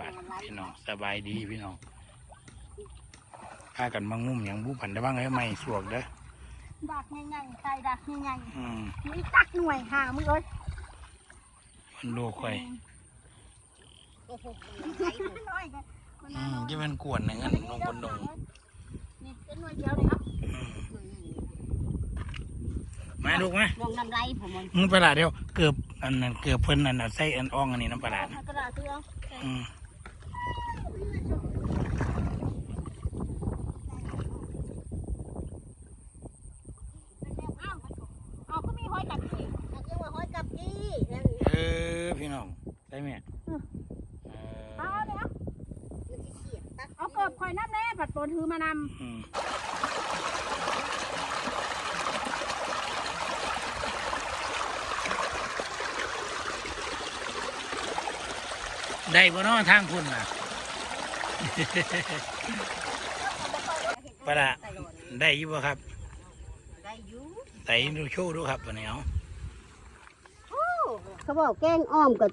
บาดพี่น้องสบายดีพี่น้องพากันมางุ่มอย่างผู้ผันได้บ้างไอ้ไม่สวกเด้อดักง่ายๆใส่ดักง่ายอืมนี่ตักหน่วยหามึงเอ้ยมันลูค่อยโลกไข่อืมที่มันกวนในงั้นลงบนดงนี่เป็นหน่วยเดียวเลยครับมาลูกไหมลงน้ำไรผมมันมึงประหลาดเดียวเกือบอันนั้นเกือบเพิ่นอันนั้นใส่อันอ่องอันนี้น้ำประหลาดกระดาษเตืออืม เอาก็มีห้อยกับพี่เอาเรียกว่าห้อยกับกี้นั่นเออพี่น้องได้ไหมเอเอาอเลยเอามันสิเสียบตักเอาเกิบคอยน้ำแน่ผัดปนถือมานอืมได้บ่เนาะทางคุณน่ะ ปะละตลอดได้อยี่บ่ครับ ได้อยู่ใส่ดูโชว์ดูครับวันนี้เอาเขาบอกแกงอ้อมกับ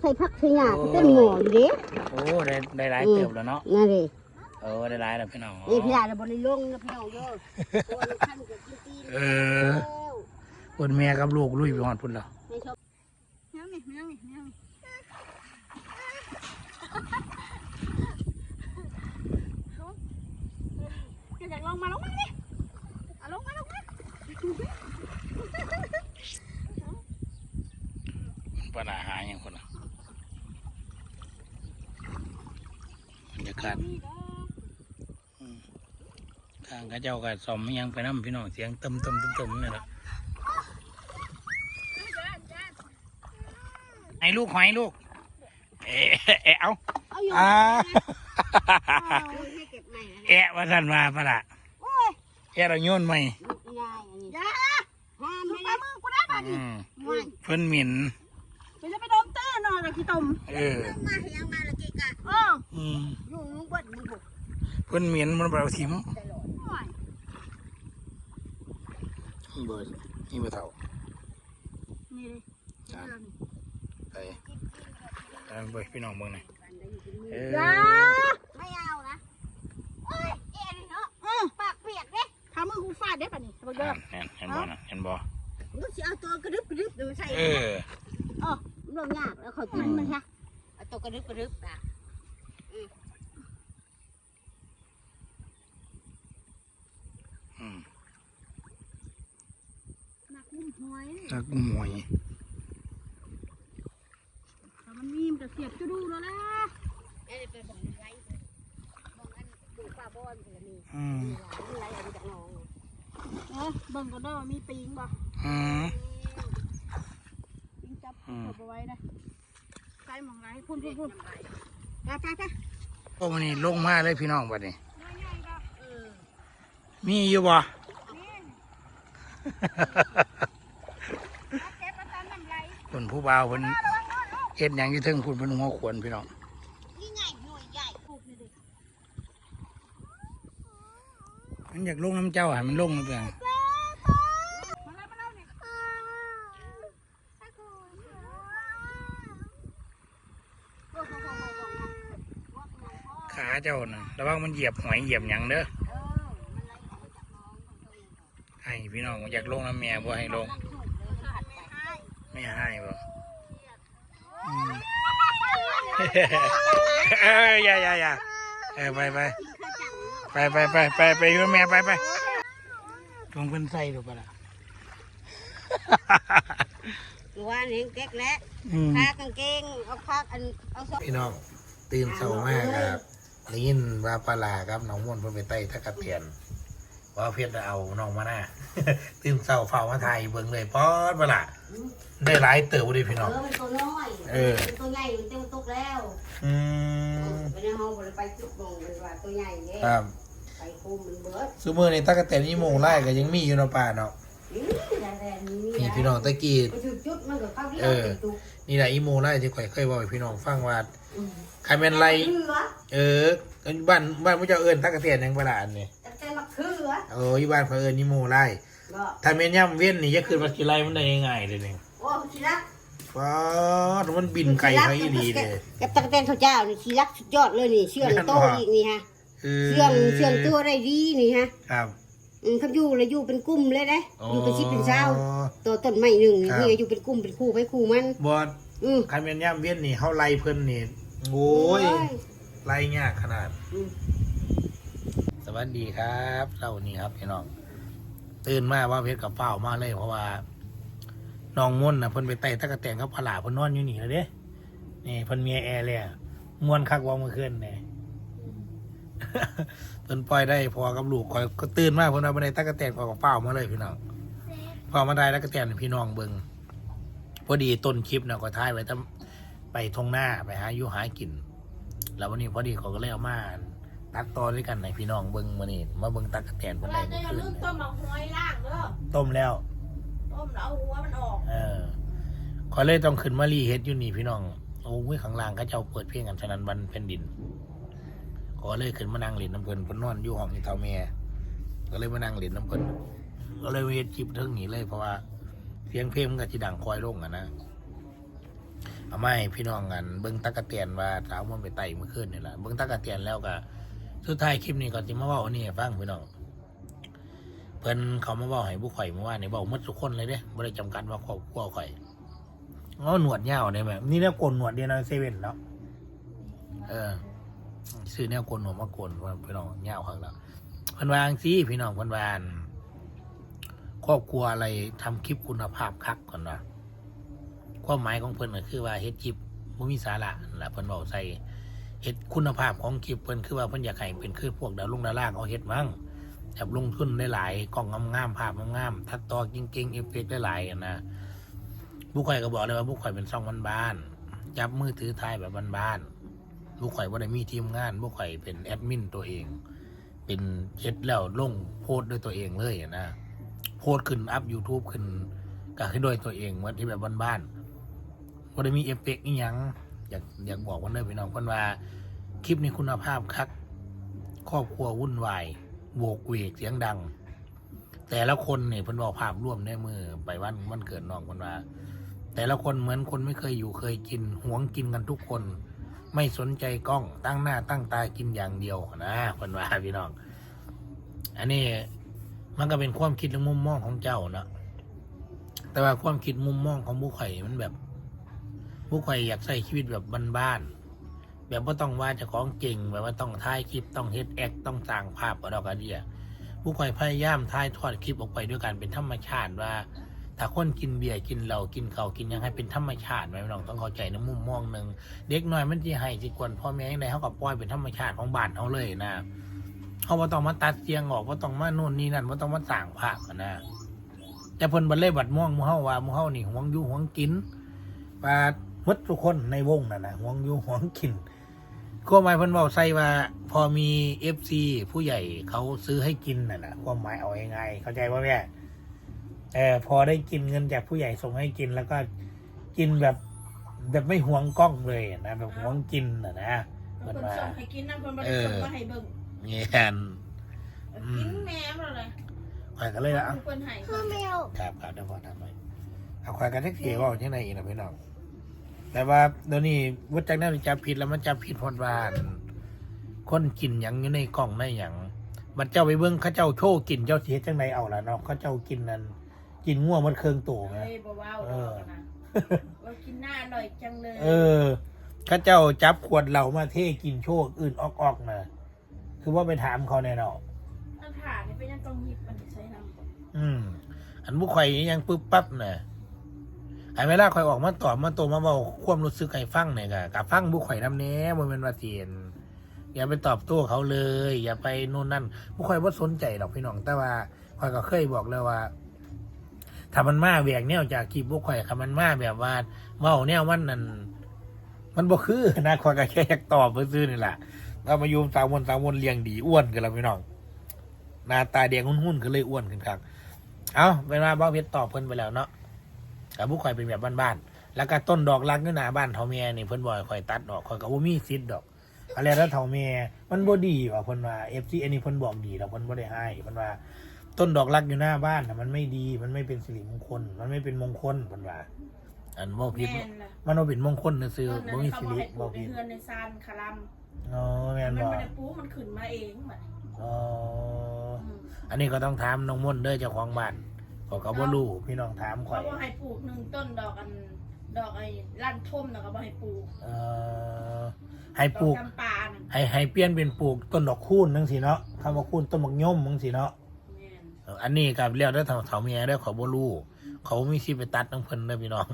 ใส่ผักใส่หญ้าก็เต้นหม้ออยู่เด้โอ้ได้ได้หลายเติบแล้วเนาะนั่นดิเออได้หลายแล้วพี่น้องนี่พี่ดาเราบริลงนะพี่น้องเด้อตัวลูกขั้นกับพี่ตีเออคนแม่กับลูกลุยไปหอดพุ่นแล้ว ไม่ชอบำเนี่ยนี่เนี่ยนี่เนี่ยนี่อยากลองมาลงมาดิเอาลงมาลงมา ปัญหาหาอย่างคนน่ะบรรยากาศนี่เด้อทางเข้าเจ้าก็สอมอิหยังไปน้ำพี่น้องเสียงตึมตึมตึมตึมนี่แหละไอ้ลูกหอยลูก เอะเอะเอาเอาอยู่อ่าให้เก็บใหม่นะแอะว่าสั่นมาปะละโอ้ยแอะเราโยนไหมยายอันนี้อย่าห้ามมึไม่งปได้ลามือกูได้ป่ะดิอืมไม่เพิ่นหมิ่น อนอนกับขี้ตมเออมาให้ยังมาละเกะกะเอออืมอยู่มึงเบิดมึงบุกเพิ่นหมิ่นมันเบาทิมตลอดโอ้ยนี่เบิดนี่เบอร์เท่านี่เลยอะไปเอาเบิดพี่น้องเบิ่งหน่อยเอออย่าไม่เอานะเอ้ยเอ็นเนาะเออปากเปียกเด้ทำมือกูฟาดได้ป่ะนี่บักเด้อเห็นเห็นบ่นะเห็นบ่มึงสิเอาตัวกระดึบกระดึบดูใส่เออ เรื่องยากแล้วเขากินมันฮะเอาตัวกระดึบกระดึบอะอืมหนักมุ่มหอยนักมวยแต่มันมีมนจะเสียบจะดูแล้วนะเอ้ยไปบอกไรบอกอันดูปลาบอนเผื่อมีอืมมีไรเอาไปจากน้องเออเบิ่งก็ได้ว่ามีปีงบ่ อืมปีงจับอืม เอาไปไว้นะใส่หมองไรพุ่นพุ่นพุ่นไปไปไปโอ้มันนี่ลงมาเลยพี่น้องบัดนี้ง่ายๆก็เออมีอยู่บ่นี่เอาเก็บมาตามน้ำไหลคนผู้บ่าวเพิ่นระวังระวังระวังเฮ็ดหยังอยู่เทึงพุ่นเพิ่นหัวขวนพี่น้อง นี่ไงหน่วยใหญ่ปลูกนี่ดิมันอยากลงน้ำเจ้าให้มันลงน้ำเปล่ามาแล้วมาแล้วนี่ โอ้โหโอ้โหโอ้โหโอ้โห ขาเจ้านะระวังมันเหยียบหอยเหยียบหยังเด้อเออมันไรเอาไปจากน้องของตัวเองก่อนให้พี่น้องอยากลงน้ำแม่บ่ให้ลงไปให้ไม่ให้บ่อืมเอ้ยอย่าอย่าอย่าเออไปไปไปไปไปไปไปอยู่แม่ไปไปลงเพิ่นใส่ดูปล่ะว่านี่เก๊กแล้วอืมขากางเกงเอาขากอันเอาซอกพี่น้องตื่นเช้ามากครับ ได้ยินว่าปลาลาครับน้องม่วนเพิ่นไปไต่ตะกะเพียนว่าเพชรเอาน้องมาหน้าตื่นเช้าเฝ้ามาถ่ายเบิ่งเลยป๊อดปลาลาได้หลายเติบเลยพี่เอน้องอมันตัวน้อยเออมันตัวใหญ่มันเต็มตุกแล้ว อืมไปในห้องบ่ได้ไปจุกลงมันว่าตัวใหญ่เนี่ยครับไปคุมมันเบิดซูมือในตะกะแตนนี่โมงไล่ก็ยังมีอยู่เนาะป่าเนาะอื้อแต่แต่นี่นี่พี่น้องตะกี้ไปจุดจุดมันก็เข้าเรียเออติดตุกนี่แหละอีโมไล่ที่ข่อยเคยบอกให้พี่น้องฟังว่าอืมใครแม่นไล่ เขือเออบ้านบ้านพระเจ้าเอิญตะกะแตนยังปลาอันนี่แต่แต่มะเขือเอออยู่บ้านเขาเอิญนี่โมไล่ก็ถ้าแม่นย่ำเว้นนี่จะขึ้นมากี่ไล่มันได้ง่ายๆเลยนี่โอ้ชิละฟ้าดมันบินไกลไปอีหลีเลยกับตะกะแตนข้าวเจ้านี่ขี้รักสุดยอดเลยนี่เชื่องโตอีกนี่ฮะคือเชื่องเชื่องตัวได้ดีนี่ฮะ ครับอืมเขาอยู่เลยอยู่เป็นกลุ่มเลยนะอ๋ออยู่เป็นชิปเป็นเช้าตัวต้นไม้หนึ่งนี่ครับนี่ก็อยู่เป็นกลุ่มเป็นคู่ไปคู่มันบอดอืมคันแม่นย่ำเวียนนี่เฮาไล่เพิ่นนี่โอ้ย ไล่ยากขนาด สวัสดีครับเช้านี้ครับพี่น้อง ตื่นมาว่าเพชรกับเป้ามาเลย เพราะว่าน้องม่นน่ะเพิ่นไปไต่ตะกะแตนกับผลาเพิ่นนอนอยู่นี่แล้วเด้นี่เพิ่นเมียแอร์เลยอะม่วนคักว่าเมื่อคืนนี่เพิ่นปล่อยได้พอกับลูกคอยก็ตื่นมาเพิ่นเอาไปในตะกะแตนคอยกับเป้ามาเลยพี่น้องพอมาได้ตะกะแตนพี่น้องเบิ่งพอดีต้นคลิปนะก็ท้ายไว้ตั้งไปทงหน้าไปหาอยู่หากิน แล้ววันนี้พอดีเขาก็เลยเอามาตัดต่อด้วยกันให้พี่น้องเบิ่งมื้อนี้มาเบิ่งตะกะแตนเพิ่นได้เราจะเมื่อคืลืนมต้มเอาหอยล่างเด้อต้มแล้ว ต้มแล้วเอาหัวมันออก เออขอยเลยต้องขึ้นมารีเฮ็ดอยู่นี่พี่น้อง โอ้ยข้างล่างเขาเจ้าเปิดเพลงกันฉะนั้นวันแผ่นดิน ขอเลยขึ้นมานั่งเล่นน้ำเพิ่นเพิ่นนอนอยู่ห้องที่เท่าแม่ก็เลยมานั่งเล่นน้ำเพิ่นก็เลยเฮ็ดคลิปเทิงนี้เลยเพราะว่าเสียงเพลงมันก็สิดังคอยลงอะนะ เอาไม่พี่น้องกันเบิ่งตะกะเตียนว่าสาวมันไปไต่เมื่อคืนนี่แหละเบิ่งตะกะเตียนแล้วก็สุดท้ายคลิปนี้ก็สิมาว้าอนนี้ให้ฟังพี่น้องเพิ่นเขามาบอกให้บุข่อยเมื่อวานนี่บอกหมดทุกคนเลยเด้บ่ได้จำกัดว่าครอบครัวข่อยอ๋อหนวดยาวเนี่ยแบบนี่แนวโกนหนวดเดียวนะเซเว่นแล้วเออซื้อแนวโกนหนวดมาโกนว่าพี่น้องยาวข้างแล้วเพิ่นวางซี่พี่น้องเพิ่นวานครอบครัวอะไรทำคลิปคุณภาพคักก่อนนะ ความหมายของเพิ่นก็คือว่าเฮ็ดคลิปบ่มีสาระล่ะเพิ่นเว้าใส่เฮ็ดคุณภาพของคลิปเพิ่นคือว่าเพิ่นอยากให้เป็นคือพวกดาวลงดาราเขาเฮ็ดมั้งแบบลงทุนได้หลายๆกล้องงามๆภาพงามๆทัดต่อเก่งๆเอฟเฟกต์ได้หลายๆนะบุกข่อยก็บอกเลยว่าบุกข่อยเป็นซองบ้านๆจับมือถือถ่ายแบบบ้านๆบุกข่อยว่าได้มีทีมงานบุกข่อยเป็นแอดมินตัวเอง เป็นเฮ็ดแล้วลงโพสต์ด้วยตัวเองเลยนะโพสต์ขึ้นอัพ YouTube ขึ้นก็คือด้วยตัวเองว่าที่แบบบ้านๆ ว่ได้มีเอฟเฟกต์อีหยังอยากอยากบอกว่าเลยพี่น้องคนว่าคลิปนี้คุณภาพคักครอบครัววุ่นวายโวกเวกเสียงดัง แต่ละคนเนี่ยเพิ่นบอกภาพร่วมในมือไปวันวันเกิดน้องคนว่า แต่ละคนเหมือนคนไม่เคยอยู่เคยกินหวงกินกันทุกคน ไม่สนใจกล้องตั้งหน้าตั้งตากินอย่างเดียวนะคนว่าพี่น้อง อันนี้มันก็เป็นความคิดและมุมมองของเจ้าเนาะแต่ว่าความคิดมุมมองของบุคคลมันแบบ บุคคลอยากใช้ชีวิตแบบบ้านๆแบบว่าต้องว่าจะของเก่งแบบว่าต้องถ่ายคลิปต้องเฮ็ดแอคต้องสร้างภาพอะไรกันเดียผู้คอยพยายามถ่ายทอดคลิปออกไปด้วยกันเป็นธรรมชาติว่าถ้าคนกินเบียร์กินเหล้ากินเขากินยังให้เป็นธรรมชาติไหมน้องต้องเข้าใจในมุมมองหนึ่งเด็กน้อยมันจะให้สิกวนพ่อแม่ยังไงเขากับปล่อยเป็นธรรมชาติของบ้านเขาเลยนะเขาว่าต้องมาตัดเสียงออกว่าต้องมาโน่นนี่นั่นว่าต้องมาสร้างภาพนะแต่เพิ่นบันเล่บัดม่วงมูเฮาว่ามูเฮานี่หวงอยู่หวงกินว่า มดทุกคนในวงนั่นนะหวงอยู่หวงกินความหมายเพิ่นบอกใส่ว่า พอมีเอฟซีผู้ใหญ่เขาซื้อให้กินน่ะนะความหมายเอายังไงเข้าใจว่าแม่เออพอได้กินเงินจากผู้ใหญ่ส่งให้กิน แล้วก็กินแบบแบบไม่หวงกล้องเลยนะแบบหวงกินน่ะนะเพิ่นส่งให้กินนะเพิ่นบ่เอได้อส่งมาให้เบิ่งเงี้ยนกินแม่มแล้วเลยข่อยก็เลยว่าเพิ่เอ้านเพิ่นให้ คือแมว ครับครับเดี๋ยวพอทำไว้เอาข่อยกันแท็กซี่ว่าที่ไหนอีกนะพี่น้อง แต่ว่าเดี๋ยวนี้วัดจากนั้นจับผิดแล้วมันจับผิดพอดวานคนกินหยังอยู่ในกล่องในหยังมันเจ้าไปเบิ่งเขาเจ้าโชว์กินเจ้าเสียจังไดเอาล่ะเนาะเขาเจ้ากินนั่นกินง่วงมันเครื่องโตไหม เฮ้ยบ่ว้าวดอกนะว่ากินหน้าอร่อยจังเลยเออเขาเจ้าจับขวดเหล้ามาเทกินโชว์อื่นออกๆนะคือว่าไปถามเขาแน่เนาะอันถ่านี่เป็นยังต้องหยิบมันใช้น้ำอืม อันบุข่อยนี่ยังปึ๊บปั๊บน่ะ ไอ้เวลาข่อยออกมาตอบมาโตมาเบาความรู้สึกให้ฟังเนี่ยกะกับฟังบุข่อยน้ำแน่บ่แม่นว่าเตียนอย่าไปตอบโต้เขาเลย อย่าไปนู่นนั่นบุข่อยว่าสนใจหรอกพี่น้อง แต่ว่าข่อยก็เคยบอกแล้วว่าถ้ามันมาแหวกแนวจากคลิปบุข่อยถ้ามันมาแบบว่าเว้าแนวมันนั่นมันบ่คือนะข่อยก็แค่อยากตอบซื่อๆนี่แหละเรามายู่สาวมนสาวมนเลี้ยงดีอ้วนกันแล้วพี่น้องหน้าตาแดงหุ่นๆก็เลยอ้วนขึ้นครับเอาเว่าบ้าเพชรตอบเพิ่นไปแล้วเนาะ กับบุกข่อยเป็นแบบบ้านๆแล้วก็ต้นดอกรักนี่หนาบ้านเท่าเมียนี่เพิ่นบ่อยข่อยตัดดอกข่อยก็บ่มีสิทธิ์ดอกอะไรแล้วเท่าเมียมันบ่ดีว่ะเพิ่นว่า FC อันนี้เพิ่นบอกดีดอกเพิ่นบ่ได้ให้เพิ่นว่าต้นดอกรักอยู่หน้าบ้านน่ะมันไม่ดีมันไม่เป็นสิริมงคล มันไม่เป็นมงคลเพิ่นว่าออันบ่ผิดแม่นล่ะมันบ่เป็นมงคลซื่อต้นๆนั้บ่นมีเขาสิบอกริให้ปลูบ่กในผิดเฮือนในซานคารัมอ๋อแม่นมันบ่ไม่ได้ปลูกมันขึ้นมาเองบัดอ๋ออืมอันนี้ก็ต้องถามน้องมนต์เด้อเจ้าของบ้าน เขาก็บ่รู้พี่น้องถามข่อเขายบอกให้ปลูกหนึ่งต้นดอกอัน ดอกไอ้ลั่นทุ่มนะก็บอกให้ปลูกเอ่อให้ดปลูอกกจำปาน่ะให้ให้เปลี่ยนเป็นปลูกต้นดอกคูนจังซี่เนาะคำว่าคูนต้นบักย่อมจังซี่เนาะ แม่นเอออันนี้กับเรียกได้อเฒ่าเฒ่าเมียได้อเขาบ่รู้เขามีสิทธิ์ไปตัดน้ำเพิ่นเด้อพี่น้อง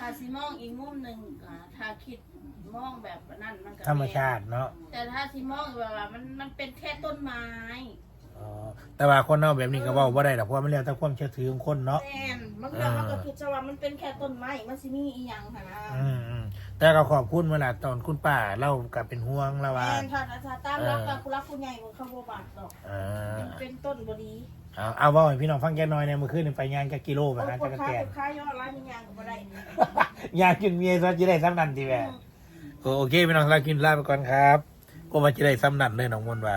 ถ้าสิมองอีกมุมหนึ่งก็ถ้าคิดมองแบบนั้นมันก็ธรรมชาติเนาะแต่ถ้าสิมองแบบว่ามันมันเป็นแค่ต้นไม้ อ๋อแต่ว่าคนเอาแบบนี้ก็เว้าบ่ได้ดอกเพราะว่ามันแล้วแต่ความเชื่อถือของคนเนาะ แม่นมันก็มันก็คือจะว่ามันเป็นแค่ต้นไม้มันสิมีอีหยังหั่นนะอืมอืมแต่ก็ขอบคุณเวลาตอนคุณป้าเล่ากับเป็นห่วงแล้วว่า แม่นถ้าถ้าตามรักกับผู้รักผู้ใหญ่ของเขาบ่บาดดอกเออมันเป็นต้นบ่ดีเอาเอาเว่าให้พี่น้องฟังแกหน่อยในเมื่อคืนนี่ไปงานกับกิโลไปโอ้หาคจันกรค้าแตนคนค้ายอดร้านมีหยังก็บ่ได้อยากกินเมียซะจะได้ซ้ำนันทีแม่โอโอเคพี่น้องลากินลาไปก่อนครับก็ว่าจะได้ซ้ำนันเลยน้องมนต์ว่า